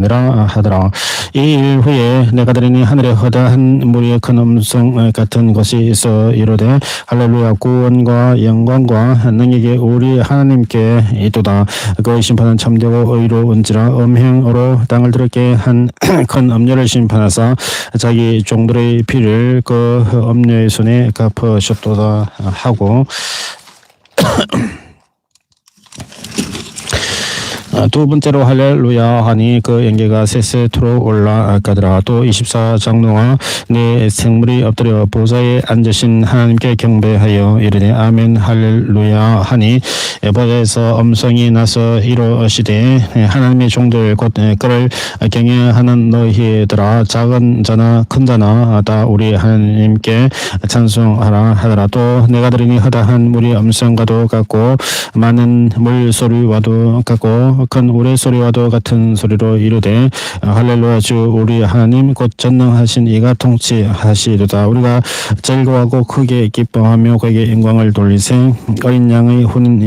니라 하더라. 이 일 후에 내가 들으니 하늘에 허다한 무리의 큰 음성 같은 것이 있어 이르되 할렐루야 구원과 영광과 능력이 우리 하나님께 있도다. 그의 심판은 참되고 의로운지라 음행으로 땅을 더럽게 한 큰 음녀를 심판하사 자기 종들의 피를 그 음녀의 손에 갚으셨도다 하고 아, 두 번째로 할렐루야 하니 그 연계가 세세토록 올라가더라. 또 24장로가 내 생물이 엎드려 보좌에 앉으신 하나님께 경배하여 이르되 아멘 할렐루야 하니 보좌에서 음성이 나서 이루시되 하나님의 종들 곧 그를 경외하는 너희들아 작은 자나 큰 자나 다 우리 하나님께 찬송하라 하더라. 또 내가 들으니 허다한 물이 음성과도 같고 많은 물소리와도 같고 큰 우레소리와도 같은 소리로 이르되 할렐루야 주 우리 하나님 곧 전능하신 이가 통치하시도다. 우리가 즐거워하고 크게 기뻐하며 그에게 영광을 돌리세. 어린 양의 혼인